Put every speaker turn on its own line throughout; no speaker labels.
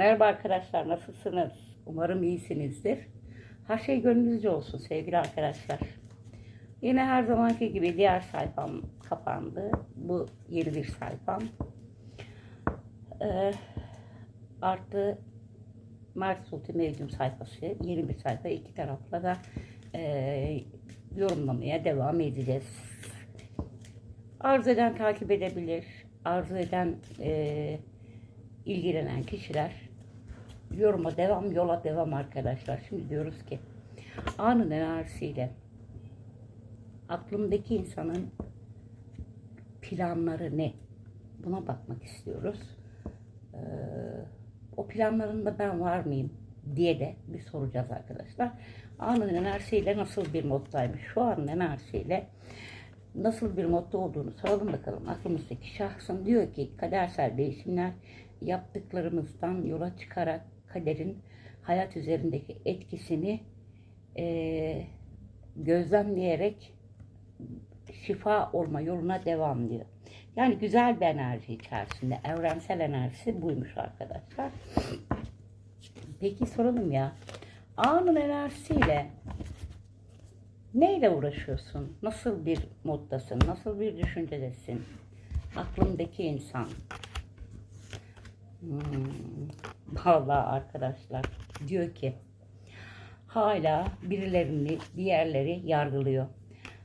Merhaba arkadaşlar, nasılsınız? Umarım iyisinizdir. Her şey gönlünüzce olsun sevgili arkadaşlar. Yine her zamanki gibi diğer sayfam kapandı. Bu yeni bir sayfam. Ee, artı Mars Sulti Medyum sayfası. Yeni bir sayfa. iki tarafla da e, yorumlamaya devam edeceğiz. Arzu eden takip edebilir. Arzu eden e, ilgilenen kişiler yoruma devam, yola devam arkadaşlar. Şimdi diyoruz ki anın enerjisiyle aklımdaki insanın planları ne? Buna bakmak istiyoruz. Ee, o planlarında ben var mıyım diye de bir soracağız arkadaşlar. Anın enerjisiyle nasıl bir moddaymış? Şu anın enerjisiyle nasıl bir modda olduğunu soralım bakalım. Aklımızdaki şahsın diyor ki kadersel değişimler yaptıklarımızdan yola çıkarak kaderin hayat üzerindeki etkisini e, gözlemleyerek şifa olma yoluna devam diyor. Yani güzel bir enerji içerisinde. Evrensel enerjisi buymuş arkadaşlar. Peki soralım ya. Anın enerjisiyle neyle uğraşıyorsun? Nasıl bir moddasın? Nasıl bir düşüncedesin? Aklımdaki insan. Hmm. Vallahi arkadaşlar diyor ki hala birilerini diğerleri yargılıyor.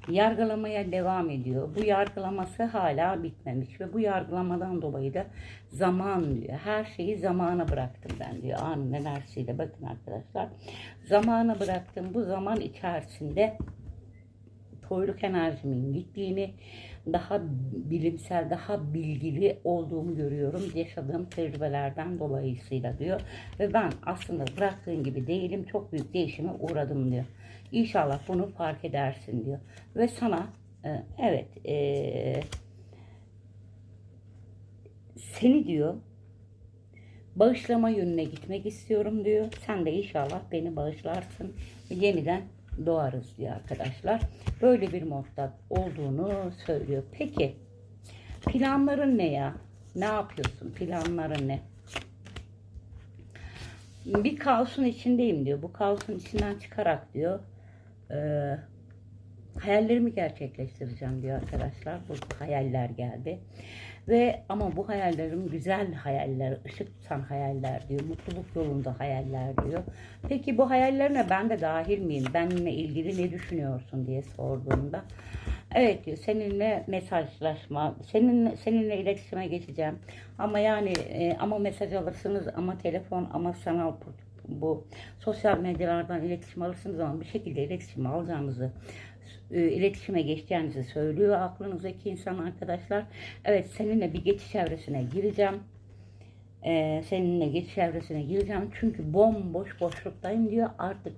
Yargılamaya devam ediyor. Bu yargılaması hala bitmemiş ve bu yargılamadan dolayı da zaman diyor. Her şeyi zamana bıraktım ben diyor. Anın enerjisiyle bakın arkadaşlar. Zamana bıraktım. Bu zaman içerisinde toyluk enerjimin gittiğini, daha bilimsel, daha bilgili olduğumu görüyorum yaşadığım tecrübelerden dolayısıyla diyor. Ve ben aslında bıraktığın gibi değilim, çok büyük değişime uğradım diyor. İnşallah bunu fark edersin diyor. Ve sana e, evet e, seni diyor bağışlama yönüne gitmek istiyorum diyor. Sen de inşallah beni bağışlarsın. Yeniden doğarız diyor arkadaşlar. Böyle bir modda olduğunu söylüyor. Peki planların ne ya? Ne yapıyorsun? Planların ne? Bir kaosun içindeyim diyor. Bu kaosun içinden çıkarak diyor. E, hayallerimi gerçekleştireceğim diyor arkadaşlar. Bu hayaller geldi. Ve ama bu hayallerim güzel hayaller, ışık tutan hayaller diyor. Mutluluk yolunda hayaller diyor. Peki bu hayallerine ben de dahil miyim? Benimle ilgili ne düşünüyorsun diye sorduğunda. Evet diyor seninle mesajlaşma, seninle, seninle iletişime geçeceğim. Ama yani e, ama mesaj alırsınız ama telefon ama sanal bu sosyal medyalardan iletişim alırsınız ama bir şekilde iletişim alacağınızı e, iletişime geçeceğinizi söylüyor aklınızdaki insan arkadaşlar. Evet seninle bir geçiş evresine gireceğim. Ee, seninle geçiş evresine gireceğim. Çünkü bomboş boşluktayım diyor. Artık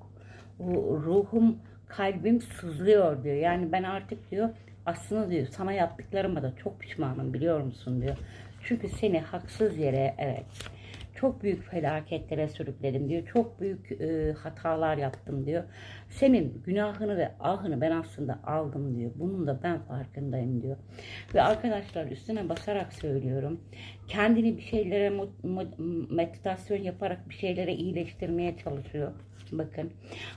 ruhum, kalbim sızlıyor diyor. Yani ben artık diyor aslında diyor sana yaptıklarıma da çok pişmanım biliyor musun diyor. Çünkü seni haksız yere evet çok büyük felaketlere sürükledim diyor. Çok büyük e, hatalar yaptım diyor. Senin günahını ve ahını ben aslında aldım diyor. Bunun da ben farkındayım diyor. Ve arkadaşlar üstüne basarak söylüyorum. Kendini bir şeylere meditasyon yaparak bir şeylere iyileştirmeye çalışıyor. Bakın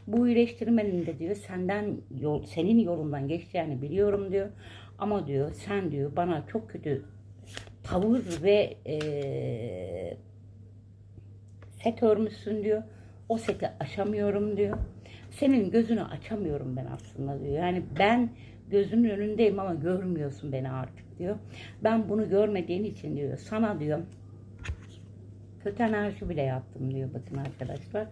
bu iyileştirmenin de diyor senden yol, senin yolundan geçeceğini biliyorum diyor. Ama diyor sen diyor bana çok kötü tavır ve e, set örmüşsün diyor. O seti aşamıyorum diyor. Senin gözünü açamıyorum ben aslında diyor. Yani ben gözünün önündeyim ama görmüyorsun beni artık diyor. Ben bunu görmediğin için diyor. Sana diyor kötü enerji bile yaptım diyor bakın arkadaşlar.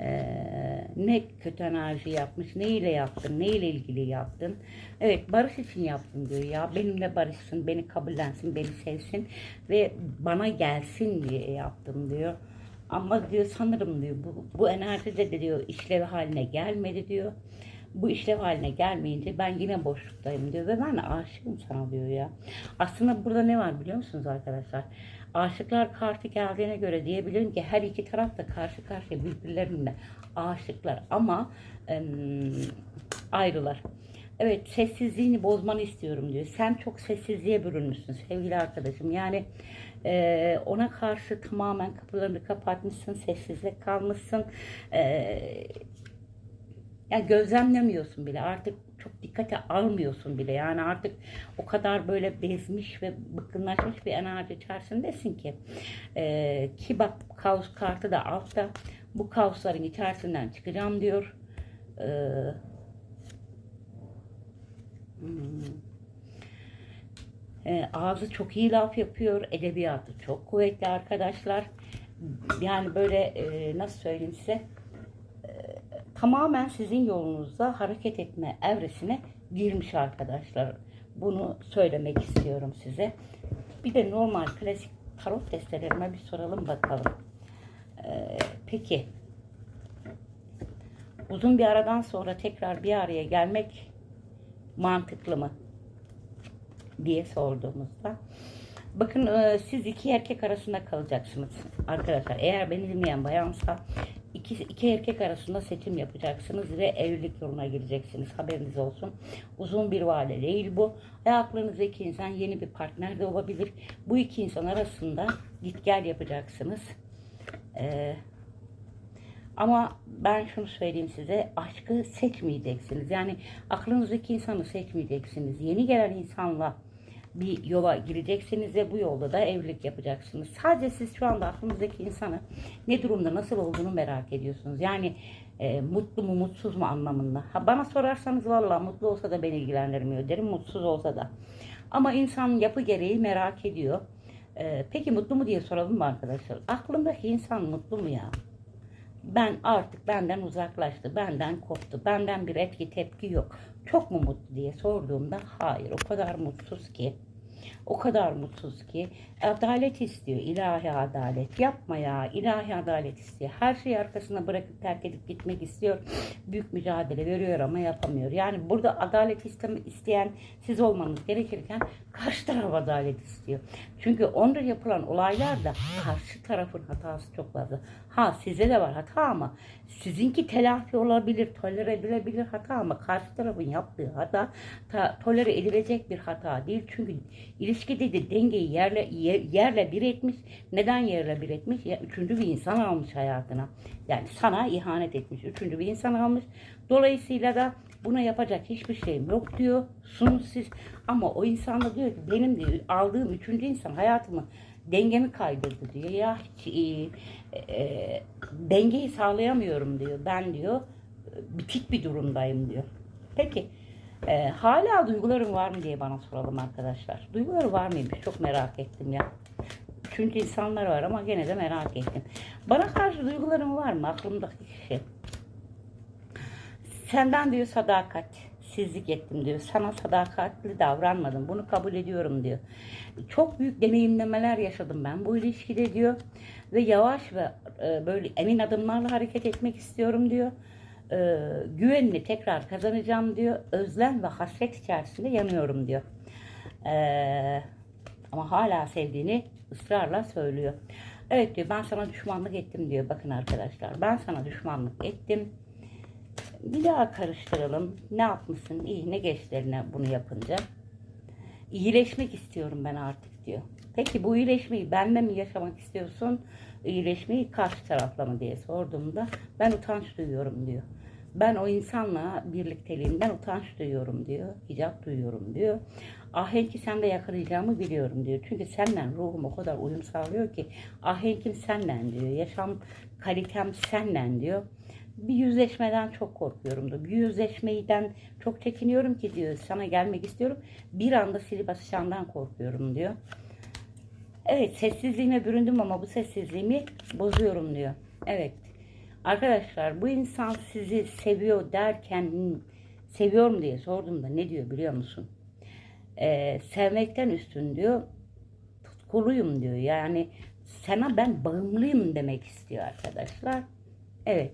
Ee, ne kötü enerji yapmış, ne ile yaptın, ne ile ilgili yaptın. Evet barış için yaptım diyor ya. Benimle barışsın, beni kabullensin, beni sevsin ve bana gelsin diye yaptım diyor. Ama diyor sanırım diyor bu, bu enerji de diyor işlev haline gelmedi diyor. Bu işlev haline gelmeyince ben yine boşluktayım diyor ve ben aşığım sana diyor ya. Aslında burada ne var biliyor musunuz arkadaşlar? Aşıklar kartı geldiğine göre diyebilirim ki her iki taraf da karşı karşıya birbirlerine aşıklar ama ım, ayrılar. Evet sessizliğini bozmanı istiyorum diyor. Sen çok sessizliğe bürünmüşsün sevgili arkadaşım. Yani e, ona karşı tamamen kapılarını kapatmışsın, sessizlik kalmışsın. E, yani gözlemlemiyorsun bile artık çok dikkate almıyorsun bile. Yani artık o kadar böyle bezmiş ve bıkkınlaşmış bir enerji içerisindesin ki. E, ki bak kaos kartı da altta. Bu kaosların içerisinden çıkacağım diyor. Eee Hmm. E, ağzı çok iyi laf yapıyor. Edebiyatı çok kuvvetli arkadaşlar. Yani böyle e, nasıl söyleyeyim size e, tamamen sizin yolunuzda hareket etme evresine girmiş arkadaşlar. Bunu söylemek istiyorum size. Bir de normal klasik tarot destelerime bir soralım bakalım. E, peki uzun bir aradan sonra tekrar bir araya gelmek mantıklı mı diye sorduğumuzda bakın e, siz iki erkek arasında kalacaksınız arkadaşlar. Eğer beni dinleyen bayansa iki, iki erkek arasında seçim yapacaksınız ve evlilik yoluna gireceksiniz. Haberiniz olsun. Uzun bir vade değil bu. Ayaklarınızda iki insan yeni bir partner de olabilir. Bu iki insan arasında git gel yapacaksınız. Eee ama ben şunu söyleyeyim size, aşkı seçmeyeceksiniz. Yani aklınızdaki insanı seçmeyeceksiniz. Yeni gelen insanla bir yola gireceksiniz ve bu yolda da evlilik yapacaksınız. Sadece siz şu anda aklınızdaki insanı ne durumda, nasıl olduğunu merak ediyorsunuz. Yani e, mutlu mu, mutsuz mu anlamında. Ha, bana sorarsanız valla mutlu olsa da beni ilgilendirmiyor derim, mutsuz olsa da. Ama insan yapı gereği merak ediyor. E, peki mutlu mu diye soralım mı arkadaşlar? Aklımdaki insan mutlu mu ya? Ben artık benden uzaklaştı, benden koptu, benden bir etki tepki yok. Çok mu mutlu diye sorduğumda hayır o kadar mutsuz ki o kadar mutsuz ki adalet istiyor. ilahi adalet. Yapma ya. ilahi adalet istiyor. Her şeyi arkasına bırakıp terk edip gitmek istiyor. Büyük mücadele veriyor ama yapamıyor. Yani burada adalet isteyen siz olmanız gerekirken karşı taraf adalet istiyor. Çünkü onda yapılan olaylarda karşı tarafın hatası çok fazla. Ha size de var hata ama sizinki telafi olabilir, tolere edilebilir hata ama karşı tarafın yaptığı hata ta, tolere edilecek bir hata değil. Çünkü ilişkide de dengeyi yerle yerle bir etmiş. Neden yerle bir etmiş? Ya, üçüncü bir insan almış hayatına. Yani sana ihanet etmiş. Üçüncü bir insan almış. Dolayısıyla da buna yapacak hiçbir şeyim yok diyor. Sunsiz. Ama o insan da diyor ki benim diyor aldığım üçüncü insan hayatımı dengemi kaydırdı diyor. Ya hiç e, e, dengeyi sağlayamıyorum diyor. Ben diyor bitik bir durumdayım diyor. Peki e, hala duyguların var mı diye bana soralım arkadaşlar. Duyguları var mıymış? Çok merak ettim ya. Çünkü insanlar var ama gene de merak ettim. Bana karşı duyguların var mı? Aklımdaki kişi. Senden diyor sadakat sizlik ettim diyor. Sana sadakatli davranmadım. Bunu kabul ediyorum diyor. Çok büyük deneyimlemeler yaşadım ben bu ilişkide diyor. Ve yavaş ve e, böyle emin adımlarla hareket etmek istiyorum diyor. E, güvenini tekrar kazanacağım diyor. Özlem ve hasret içerisinde yanıyorum diyor. E, ama hala sevdiğini ısrarla söylüyor. Evet diyor ben sana düşmanlık ettim diyor. Bakın arkadaşlar ben sana düşmanlık ettim bir daha karıştıralım. Ne yapmışsın? İyi ne geçlerine bunu yapınca? İyileşmek istiyorum ben artık diyor. Peki bu iyileşmeyi benle mi yaşamak istiyorsun? İyileşmeyi karşı tarafla mı diye sorduğumda ben utanç duyuyorum diyor. Ben o insanla birlikteliğimden utanç duyuyorum diyor. Hicap duyuyorum diyor. Ahenki sende yakalayacağımı biliyorum diyor. Çünkü senden ruhum o kadar uyum sağlıyor ki ahenkim senden diyor. Yaşam kalitem senden diyor bir yüzleşmeden çok korkuyorum da. Bir yüzleşmeyden çok çekiniyorum ki diyor. Sana gelmek istiyorum. Bir anda silip atacağından korkuyorum diyor. Evet sessizliğime büründüm ama bu sessizliğimi bozuyorum diyor. Evet. Arkadaşlar bu insan sizi seviyor derken seviyorum diye sordum da ne diyor biliyor musun? Ee, sevmekten üstün diyor. Tutkuluyum diyor. Yani sana ben bağımlıyım demek istiyor arkadaşlar. Evet.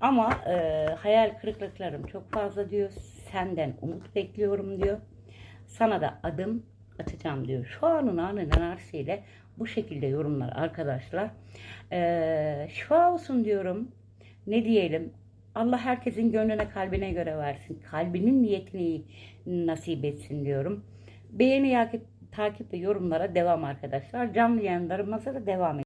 Ama e, hayal kırıklıklarım çok fazla diyor. Senden umut bekliyorum diyor. Sana da adım atacağım diyor. Şu anın anın enerjisiyle bu şekilde yorumlar arkadaşlar. E, şifa olsun diyorum. Ne diyelim? Allah herkesin gönlüne kalbine göre versin. Kalbinin niyetini nasip etsin diyorum. Beğeni, takip ve yorumlara devam arkadaşlar. Canlı yayınlarımıza da devam